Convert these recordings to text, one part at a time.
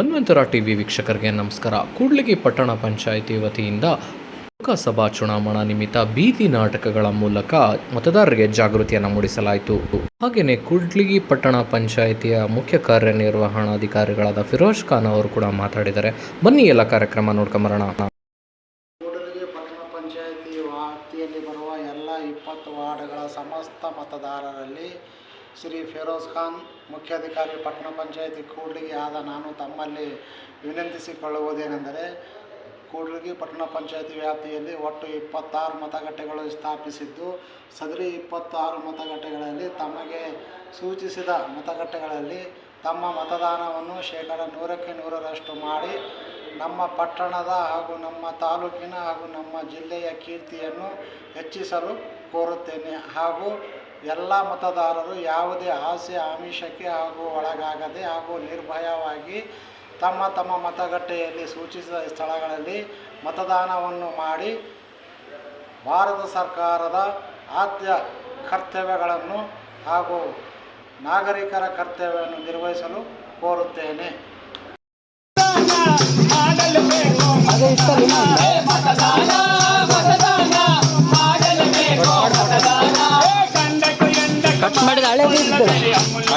ಹನುಮಂತರ TV ವೀಕ್ಷಕರಿಗೆ ನಮಸ್ಕಾರ. ಕೂಡ್ಲಿಗಿ ಪಟ್ಟಣ ಪಂಚಾಯಿತಿ ವತಿಯಿಂದ ಲೋಕಸಭಾ ಚುನಾವಣಾ ನಿಮಿತ್ತ ಬೀದಿ ನಾಟಕಗಳ ಮೂಲಕ ಮತದಾರರಿಗೆ ಜಾಗೃತಿಯನ್ನು ಮೂಡಿಸಲಾಯಿತು. ಹಾಗೆಯೇ ಕೂಡ್ಲಿಗಿ ಪಟ್ಟಣ ಪಂಚಾಯಿತಿಯ ಮುಖ್ಯ ಕಾರ್ಯನಿರ್ವಹಣಾಧಿಕಾರಿಗಳಾದ ಫಿರೋಜ್ ಖಾನ್ ಅವರು ಕೂಡ ಮಾತಾಡಿದ್ದಾರೆ ಬನ್ನಿ ಎಲ್ಲ ಕಾರ್ಯಕ್ರಮ ನೋಡ್ಕೊಂಬರೋಣ ಪಂಚಾಯಿತಿ ವ್ಯಾಪ್ತಿಯಲ್ಲಿ ಬರುವ ಎಲ್ಲ ಇಪ್ಪತ್ತು ವಾರ್ಡ್ಗಳ ಸಮಸ್ತ ಮತದಾರರಲ್ಲಿ ಶ್ರೀ ಫಿರೋಜ್ ಖಾನ್ ಮುಖ್ಯಾಧಿಕಾರಿ ಪಟ್ಟಣ ಪಂಚಾಯಿತಿ ಕೂಡ್ಲಿಗೆ ಆದ ನಾನು ತಮ್ಮಲ್ಲಿ ವಿನಂತಿಸಿಕೊಳ್ಳುವುದೇನೆಂದರೆ, ಕೂಡ್ಲಿಗಿ ಪಟ್ಟಣ ಪಂಚಾಯಿತಿ ವ್ಯಾಪ್ತಿಯಲ್ಲಿ ಒಟ್ಟು ಇಪ್ಪತ್ತಾರು ಮತಗಟ್ಟೆಗಳು ಸ್ಥಾಪಿಸಿದ್ದು, ಸದರಿ ಇಪ್ಪತ್ತಾರು ಮತಗಟ್ಟೆಗಳಲ್ಲಿ ತಮಗೆ ಸೂಚಿಸಿದ ಮತಗಟ್ಟೆಗಳಲ್ಲಿ ತಮ್ಮ ಮತದಾನವನ್ನು ಶೇಕಡ ನೂರಕ್ಕೆ ನೂರರಷ್ಟು ಮಾಡಿ, ನಮ್ಮ ಪಟ್ಟಣದ ಹಾಗೂ ನಮ್ಮ ತಾಲೂಕಿನ ಹಾಗೂ ನಮ್ಮ ಜಿಲ್ಲೆಯ ಕೀರ್ತಿಯನ್ನು ಹೆಚ್ಚಿಸಲು ಕೋರುತ್ತೇನೆ. ಹಾಗೂ ಎಲ್ಲ ಮತದಾರರು ಯಾವುದೇ ಆಸೆ ಆಮಿಷಕ್ಕೆ ಹಾಗೂ ಒಳಗಾಗದೆ ಹಾಗೂ ನಿರ್ಭಯವಾಗಿ ತಮ್ಮ ತಮ್ಮ ಮತಗಟ್ಟೆಯಲ್ಲಿ ಸೂಚಿಸಿದ ಸ್ಥಳಗಳಲ್ಲಿ ಮತದಾನವನ್ನು ಮಾಡಿ ಭಾರತ ಸರ್ಕಾರದ ಆದ್ಯ ಕರ್ತವ್ಯಗಳನ್ನು ಹಾಗೂ ನಾಗರಿಕರ ಕರ್ತವ್ಯವನ್ನು ನಿರ್ವಹಿಸಲು ಕೋರುತ್ತೇನೆ.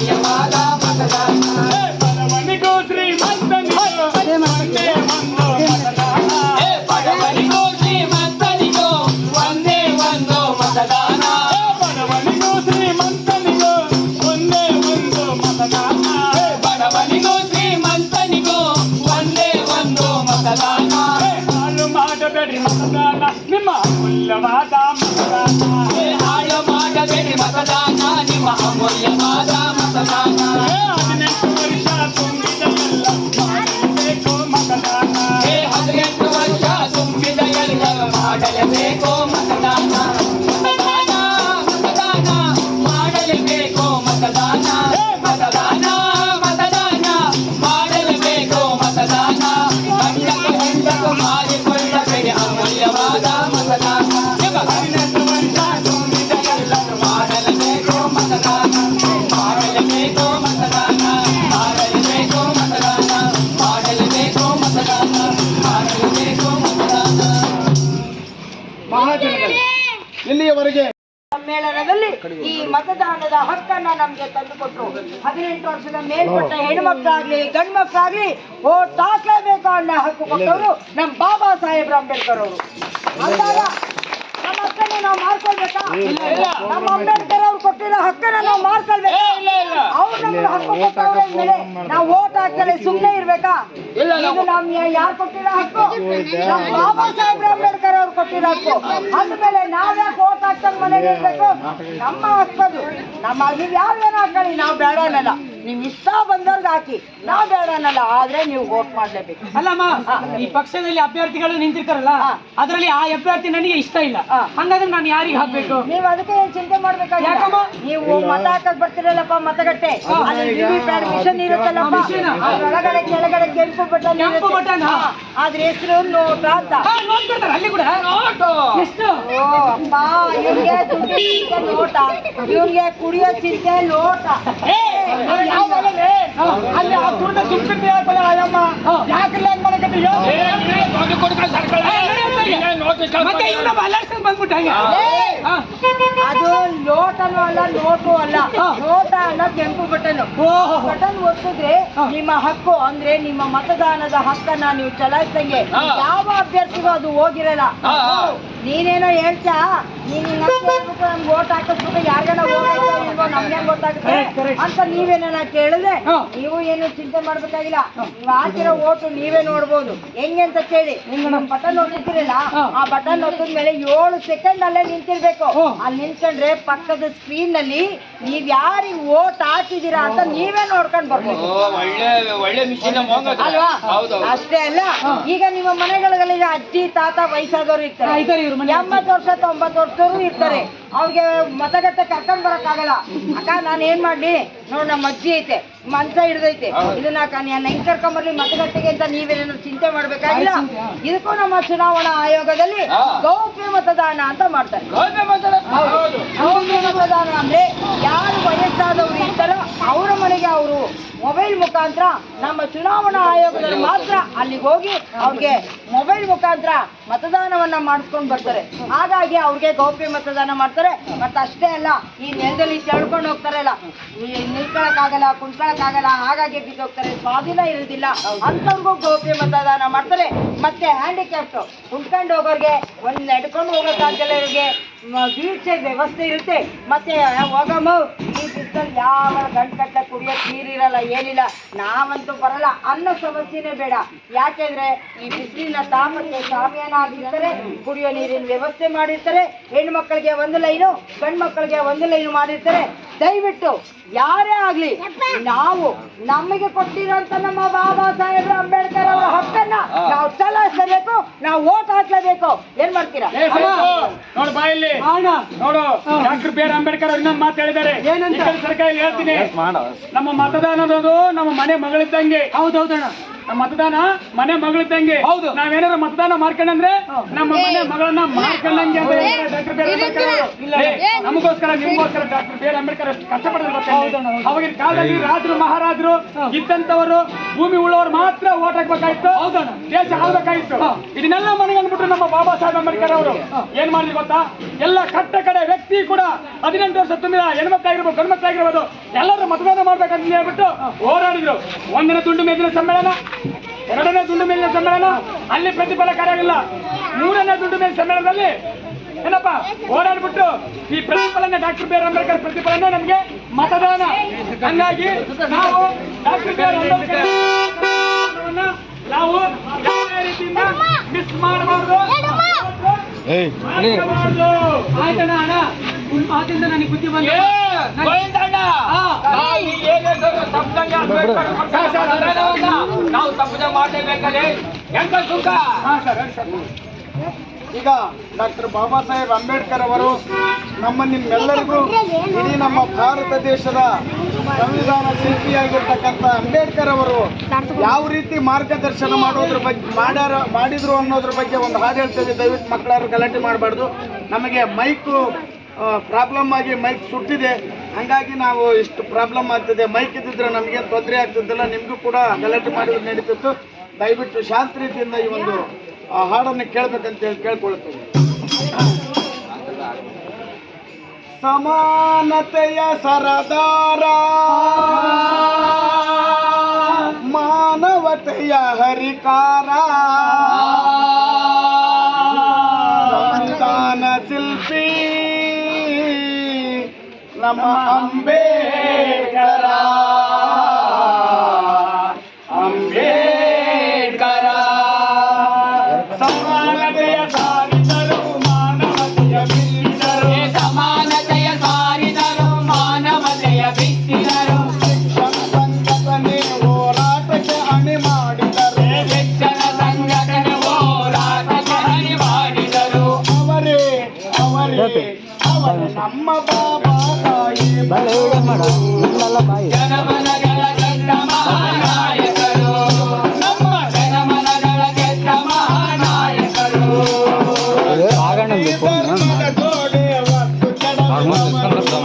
Я ನಿಮ್ಮ ಅಮೂಲ್ಯವಾದ ಮತದಾನ ಏ ಹಾಳು ಮಾಡಬೇಡಿ ಮತದಾನ ನಿಮ್ಮ ಅಮೂಲ್ಯವಾದ ಮತದಾನ ಏ ಹದಿನೆಂಟು ವರ್ಷ ತುಂಬಿದ ಎಲ್ಲ ಮಾಡಲೇಬೇಕು ಮತದಾನ ಏ ಹದಿನೆಂಟು ವರ್ಷ ತುಂಬಿದ ಎಲ್ಲರೂ ಮಾಡಲೇಬೇಕು ಮತದಾನ ಮತದಾನ ಸಮ್ಮೇಳನದಲ್ಲಿ ಈ ಮತದಾನದ ಹಕ್ಕನ್ನ ನಮ್ಗೆ ತಂದುಕೊಟ್ರು. ಹದಿನೆಂಟು ವರ್ಷದ ಮೇಲ್ಪಟ್ಟ ಹೆಣ್ಮಕ್ಳಾಗ್ಲಿ ಗಂಡ್ ಮಕ್ಳಾಗ್ಲಿ ಓಟ್ ಹಾಕ್ಲೇಬೇಕು ಅನ್ನೋ ಹಕ್ಕು ಕೊಟ್ಟವರು ನಮ್ ಬಾಬಾ ಸಾಹೇಬ್ ಅಂಬೇಡ್ಕರ್ ಅವರು. ಅಂದಾಗ ನಮ್ಮ ನಾವು ಮಾಡ್ಕೊಳ್ಬೇಕಾ? ನಮ್ಮ ಅಂಬೇಡ್ಕರ್ ಅವ್ರು ಕೊಟ್ಟಿರೋ ಹಕ್ಕನ್ನ ನಾವು ಮಾಡ್ಕೊಳ್ಬೇಕಾ? ಅವ್ರು ನಮ್ಗೆ ಹಕ್ಕು ಕೊಟ್ಟವ್ರ ಮೇಲೆ ನಾವು ಓಟ್ ಹಾಕ್ತಾರೆ ಸುಮ್ಮನೆ ಇರ್ಬೇಕಾ? ಇದು ನಮ್ ಯಾರು ಕೊಟ್ಟಿರೋ ಹಕ್ಕು? ನಮ್ಮ ಬಾಬಾ ಸಾಹೇಬ್ರ ಅಂಬೇಡ್ಕರ್ ಅವ್ರು ಕೊಟ್ಟಿರೋ ಹಕ್ಕು. ಅಂದ್ಮೇಲೆ ನಾವ್ಯಾಕೆ ಓಟ್ ಹಾಕ್ತಂಗ್ ಮನೇಲಿ ಇರ್ಬೇಕು? ನಮ್ಮ ಹಕ್ಕದು ನಮ್ಮ ಯಾವ ಯಾವ್ದೇನೋ ಹಾಕೊಳ್ಳಿ ನಾವು ಬೇಡ ಅನ್ನಲ್ಲ. ನಿಮ್ ಇಷ್ಟ ಬಂದವ್ರಿಗೆ ಹಾಕಿ. ನಾವ್ ಬೇಡ ಅನ್ನಲ್ಲ ಆದ್ರೆ ನೀವು ಓಟ್ ಮಾಡ್ಲೇಬೇಕು. ಅಲ್ಲಮ್ಮ ಈ ಪಕ್ಷದಲ್ಲಿ ಅಭ್ಯರ್ಥಿಗಳು ನಿಂತಿರ್ತಾರಲ್ಲ ಅದರಲ್ಲಿ ಆ ಅಭ್ಯರ್ಥಿ ನನಗೆ ಇಷ್ಟ ಇಲ್ಲ. ಹಂಗಾದ್ರೆ ನಾನು ಯಾರಿಗೆ ಹಾಕ್ಬೇಕು? ನೀವ್ ಅದಕ್ಕೆ ಏನ್ ಚಿಂತೆ ಮಾಡ್ಬೇಕಾಗಿಲ್ಲ. ಯಾಕಮ್ಮ? ನೀವು ಮತ ಹಾಕಕ್ ಬರ್ತಿರಲ್ಲಪ್ಪ ಮತಗಟ್ಟೆ. ಅಲ್ಲಿ ವಿವಿ ಪ್ಯಾಡ್ ಮಿಷನ್. ಇರುತ್ತಲ್ಲಪ್ಪ ಕೆಳಗಡೆ ಕೆಂಪು ಬಟನ್ ಕೆಂಪು ಬಟನ್, ಆದ್ರೆ ಹೆಸರು ನೋಟ ಅಂತ. ಹಾ, ಅಲ್ಲಿ ಕೂಡ. ಎಷ್ಟು? ಓ ಅಪ್ಪ ಇವ್ರಿಗೆ ನೋಟ. ಇವ್ರಿಗೆ ಕುಡಿಯೋ ಚಿಂತೆ ಲೋಟ ಅಲ್ಲಿ ಆ ದುಡ್ಡ ತುಂಬಿದ್ದೆ ಹೇಳ್ಕೊಳ್ಳ ಆಯಮ್ಮ ಯಾಕಲ್ಲ ಹಂಗ್ ಮಾಡಕತ್ತಿ? ಮತ್ತೆ ಇವ್ನ ಬಲಾರ್ಸ್ಕೊಂಡ್ ಬಂದ್ಬಿಟ್ಟ. ಅದು ಲೋಟನು ಅಲ್ಲ ನೋಟು ಅಲ್ಲ. ನೋಟ ಅಲ್ಲ ಕೆಂಪು ಬಟನ್. ಬಟನ್ ಒತ್ತಿದ್ರೆ ನಿಮ್ಮ ಹಕ್ಕು ಅಂದ್ರೆ ನಿಮ್ಮ ಮತದಾನದ ಹಕ್ಕನ್ನ ನೀವು ಚಲಾಯಿಸಂಗೆ ಯಾವ ಅಭ್ಯರ್ಥಿಗೂ ಅದು ಹೋಗಿರಲ್ಲ. ನೀನೇನೋ ಹೇಳ್ತಾ ನೀನ್ ಹೇಳ್ಬಿಟ್ಟು ನಮ್ಗೆ ಓಟ್ ಹಾಕಿಸ್ಬಿಟ್ಟು ಯಾರಿಗಾನ ಹೋಗೈತೋ ಇಲ್ವೋ ನಮ್ಗೆ ಗೊತ್ತಾಗುತ್ತೆ. ಅಂತ ನೀವೇನ ಕೇಳಿದ್ರೆ ನೀವು ಏನು ಚಿಂತೆ ಮಾಡ್ಬೇಕಾಗಿಲ್ಲ. ನೀವು ಹಾಕಿರೋ ಓಟು ನೀವೇ ನೋಡ್ಬೋದು. ಹೆಂಗೆ ಅಂತ ಕೇಳಿ. ನಮ್ ಬಟನ್ ಒತ್ತಿರಲ್ಲ ಆ ಬಟನ್ ಒತ್ತಿದ್ಮೇಲೆ ಏಳು ಸೆಕೆಂಡ್ ಅಲ್ಲೇ ನಿಂತಿರ್ಬೇಕು. ಅಲ್ಲಿ ನಿಂತ್ಕೊಂಡ್ರೆ ಪಕ್ಕದ ಸ್ಕ್ರೀನ್ನಲ್ಲಿ ನೀವ್ ಯಾರಿಗ್ ಓಟ್ ಹಾಕಿದೀರಾ ಅಂತ ನೀವೇ ನೋಡ್ಕೊಂಡ್ ಬರ್ಬೋದು ಒಳ್ಳೆ ಒಳ್ಳೆ ಮಿಷಿನ್ ಅಲ್ವಾ? ಹೌದು ಅಷ್ಟೇ ಅಲ್ಲ ಈಗ ನಿಮ್ಮ ಮನೆಗಳಲ್ಲಿ ಅಜ್ಜಿ ತಾತ ವಯಸ್ಸಾದವರು ಇರ್ತಾರೆ. ಎಂಬತ್ತು ವರ್ಷ ತೊಂಬತ್ತು ವರ್ಷದವರು ಇರ್ತಾರೆ. ಅವ್ರಿಗೆ ಮತಗಟ್ಟೆ ಕರ್ಕೊಂಡ್ ಬರಕ್ಕಾಗಲ್ಲ. ಅಕ್ಕ ನಾನು ಏನ್ ಮಾಡ್ಲಿ? ನೋಡ್ ನಮ್ಮ ಅಜ್ಜಿ ಐತೆ. ಮಂಚ ಹಿಡ್ದೈತೆ. ಇದನ್ನ ಹೆಂಗ್ ಕರ್ಕೊಂಬರ್ಲಿ ಮತಗಟ್ಟೆಗೆ ಅಂತ ನೀವೇನೇನು ಚಿಂತೆ ಮಾಡ್ಬೇಕಾಗಿಲ್ಲ? ಇದಕ್ಕೂ ನಮ್ಮ ಚುನಾವಣಾ ಆಯೋಗದಲ್ಲಿ ಗೌಪ್ಯ ಮತದಾನ ಅಂತ ಮಾಡ್ತಾರೆ. ಗೌಪ್ಯ ಮತದಾನ? ಅಂದ್ರೆ ಯಾರು ವಯಸ್ಸಾದವರು ಇರ್ತಾರೋ ಅವರ ಮನೆಗೆ ಅವರು ಮೊಬೈಲ್ ಮುಖಾಂತರ ನಮ್ಮ ಚುನಾವಣಾ ಆಯೋಗದಲ್ಲಿ ಮಾತ್ರ ಅಲ್ಲಿಗೆ ಹೋಗಿ ಅವ್ರಿಗೆ ಮೊಬೈಲ್ ಮುಖಾಂತರ ಮತದಾನವನ್ನ ಮಾಡಿಸ್ಕೊಂಡು ಬರ್ತಾರೆ. ಹಾಗಾಗಿ ಅವ್ರಿಗೆ ಗೌಪ್ಯ ಮತದಾನ ಮಾಡ್ತಾರೆ. ಮತ್ತೆ ಅಷ್ಟೇ ಅಲ್ಲ ಈ ನೆಲದಲ್ಲಿ ತೆಳ್ಕೊಂಡು ಹೋಗ್ತಾರಲ್ಲ ನಿಲ್ಕೊಳಕ್ಕಾಗಲ್ಲ ಕುಂತ್ಕೊಳಕ್ಕಾಗಲ್ಲ ಹಾಗಾಗಿ ಬಿದ್ದೋಗ್ತಾರೆ. ಸ್ವಾಧೀನ ಇರೋದಿಲ್ಲ ಅಂತವ್ರಿಗೂ ಗೌಪ್ಯ ಮತದಾನ ಮಾಡ್ತಾರೆ. ಮತ್ತೆ ಹ್ಯಾಂಡಿಕ್ಯಾಪ್ಟ್ ಉಟ್ಕೊಂಡು ಹೋಗೋರಿಗೆ, ಒಂದು ನಡ್ಕೊಂಡು ಹೋಗೋಕ್ಕಾಗಲ್ಲವ್ರಿಗೆ ವೀಲ್ ಚೇರ್ ವ್ಯವಸ್ಥೆ ಇರುತ್ತೆ. ಮತ್ತೆ ಹೋಗಮ್ಮ ಈ ಬಿಸಿಲಲ್ಲಿ ಯಾವ ಗಂಟು ಕುಡಿಯೋಕೆ ನೀರಿರಲ್ಲ ಏನಿಲ್ಲ ನಾವಂತೂ ಬರಲ್ಲ ಅನ್ನೋ ಸಮಸ್ಯೆನೇ ಬೇಡ. ಯಾಕೆಂದ್ರೆ ಈ ಬಿಸಿಲಿನ ತಾಪಕ್ಕೆ ಸಾಮ್ಯಾನ ಆಗಿರ್ತಾರೆ ಕುಡಿಯೋ ನೀರಿನ ವ್ಯವಸ್ಥೆ ಮಾಡಿರ್ತಾರೆ ಹೆಣ್ಣು ಮಕ್ಕಳಿಗೆ ಒಂದು ಲೈನು ಗಂಡು ಮಕ್ಕಳಿಗೆ ಒಂದು ಲೈನು ಮಾಡಿರ್ತಾರೆ. ದಯವಿಟ್ಟು ಯಾರೇ ಆಗ್ಲಿ ನಾವು ನಮಗೆ ಕೊಟ್ಟಿರೋಂತ ನಮ್ಮ ಬಾಬಾ ಸಾಹೇಬ್ ಅಂಬೇಡ್ಕರ್ ಅವರ ಹಕ್ಕನ್ನ ನಾವು ಚಲಾಯಿಸಬೇಕು ನಾವು ಓಟ್ ಹಾಕ್ಲೇಬೇಕು. ಏನ್ ಮಾಡ್ತೀರಾ? ನೋಡಿ ಬಾಯಲ್ಲಿ ನೋಡು ಡಾಕ್ಟರ್ ಬಿ ಆರ್ ಅಂಬೇಡ್ಕರ್ ಅವ್ರು ಇನ್ನೊಂದು ಮಾತು ಹೇಳಿದ್ದಾರೆ. ಸರ್ಕಾರ ಹೇಳ್ತೀನಿ. ನಮ್ಮ ಮತದಾನದ ಅನ್ನೋದು ನಮ್ಮ ಮನೆ ಮಗಳಿದ್ದಂಗೆ. ಹೌದೌದಣ್ಣ. ಮತದಾನ ಮನೆ ಮಗಳ ತಂಗಿ ಹೌದು. ನಾವೇನಾದ್ರು ಮತದಾನ ಮಾಡ್ಕೊಂಡ್ರೆ ನಮ್ಮ ಮನೆ ಮಗಳನ್ನ ಮಾಡ್ಕೊಂಡಂಗೆ ಅಂತ ಡಾಕ್ಟರ್ ನಮಗೋಸ್ಕರ ನಿಮಗೋಸ್ಕರ ಡಾಕ್ಟರ್ ಬಿ ಆರ್ ಅಂಬೇಡ್ಕರ್ ಕಷ್ಟಪಡ್ತಾರೆ ಕಷ್ಟಪಡಿದ್ರು ಗೊತ್ತಾ ಇಲ್ಲಿ? ಅವಾಗಿನ ಕಾಲದಲ್ಲಿ ರಾಜರು ಮಹಾರಾಜರು ಇದ್ದಂತವರು ಭೂಮಿ ಉಳ್ಳವರು ಮಾತ್ರ ಓಟ್ ಹಾಕ್ಬೇಕಾಯ್ತು. ದೇಶ ಆಗ್ಬೇಕಾಯ್ತು ಇದನ್ನೆಲ್ಲ ಮನೆಗಂದ್ಬಿಟ್ರು ನಮ್ಮ ಬಾಬಾ ಸಾಹೇಬ್ ಅಂಬೇಡ್ಕರ್ ಅವರು. ಏನ್ ಮಾಡಿದ್ರು ಗೊತ್ತಾ? ಎಲ್ಲ ಕಟ್ಟ ಕಡೆ ವ್ಯಕ್ತಿ ಕೂಡ ಹದಿನೆಂಟು ವರ್ಷ ತುಂಬಿದ ಹೆಣ್ಮಕ್ಳಾಗಿರ್ಬೋದು ಗಂಡ್ಮಕ್ಳಾಗಿರ್ಬೋದು ಎಲ್ಲರೂ ಮತದಾನ ಮಾಡ್ಬೇಕಂತ ಹೇಳ್ಬಿಟ್ಟು ಹೋರಾಡಿದ್ರು. ಒಂದಿನ ತುಂಡು ಮೇಜಿನ ಸಮ್ಮೇಳನ ಎರಡನೇ ದುಂಡು ಮೇಲಿನ ಸಮ್ಮೇಳನ ಅಲ್ಲಿ ಪ್ರತಿಫಲ ಕಾರ್ಯವಿಲ್ಲ. ಮೂರನೇ ದುಂಡು ಮೇಲಿನ ಸಮ್ಮೇಳನದಲ್ಲಿ ಏನಪ್ಪ ಓಡಾಡ್ಬಿಟ್ಟು ಈ ಪ್ರತಿಫಲನ ಡಾಕ್ಟರ್ ಬಿ ಆರ್ ಅಂಬೇಡ್ಕರ್ ಪ್ರತಿಫಲನ ನಮ್ಗೆ ಮತದಾನ. ಹಂಗಾಗಿ ನಾವು ಡಾಕ್ಟರ್ ಬಿ ಆರ್ ಅಂಬೇಡ್ಕರ್ ನಾವು ಯಾವುದೇ ರೀತಿಯಿಂದ ಮಿಸ್ ಮಾಡಬಾರ್ದು. ಆಯ್ತಣ್ಣ ಅಣ್ಣ? ಮಾತಿಂದ ನನಗೆ ಬುದ್ಧಿ ಬಂತು. ನಾವು ತಪ್ಪದೆ ಮಾಡಲೇಬೇಕಲ್ಲಿ ಎಂತ ಸುಖ? ಹಾ, ಸರ್, ಈಗ ಡಾಕ್ಟರ್ ಬಾಬಾ ಸಾಹೇಬ್ ಅಂಬೇಡ್ಕರ್ ಅವರು ನಮ್ಮ ನಿಮ್ಮೆಲ್ಲರಿಗೂ ಇಡೀ ನಮ್ಮ ಭಾರತ ದೇಶದ ಸಂವಿಧಾನ ಶಿಲ್ಪಿಯಾಗಿರ್ತಕ್ಕಂಥ ಅಂಬೇಡ್ಕರ್ ಅವರು ಯಾವ ರೀತಿ ಮಾರ್ಗದರ್ಶನ ಮಾಡೋದ್ರ ಬಗ್ಗೆ ಮಾಡ್ಯಾರ ಮಾಡಿದ್ರು ಅನ್ನೋದ್ರ ಬಗ್ಗೆ ಒಂದು ಹಾಡು ಹೇಳ್ತೇವೆ. ದಯವಿಟ್ಟು ಮಕ್ಕಳಾರು ಗಲಾಟೆ ಮಾಡಬಾರ್ದು. ನಮಗೆ ಮೈಕು ಪ್ರಾಬ್ಲಮ್ ಆಗಿ ಮೈಕ್ ಸುಟ್ಟಿದೆ. ಹಂಗಾಗಿ ನಾವು ಇಷ್ಟು ಪ್ರಾಬ್ಲಮ್ ಆಗ್ತದೆ. ಮೈಕ್ ಇದ್ದಿದ್ರೆ ನಮಗೇನು ತೊಂದರೆ ಆಗ್ತಿದ್ದಿಲ್ಲ. ನಿಮಗೂ ಕೂಡ ಗಲಾಟೆ ಮಾಡಿದ್ರೆ ನಡೀತಿತ್ತು. ದಯವಿಟ್ಟು ಶಾಂತ ರೀತಿಯಿಂದ ಈ ಒಂದು ಹಾಡನ್ನು ಕೇಳ್ಬೇಕಂತ ಹೇಳಿ ಕೇಳ್ಕೊಳ್ತೇವೆ. ಸಮಾನತೆಯ ಸರದಾರ ಮಾನವತೆಯ ಹರಿಕಾರ ಶಿಲ್ಪೀ ಶಿಲ್ಪಿ ನಮ್ಮ ಅಂಬೇಡ್ಕರ Bangun,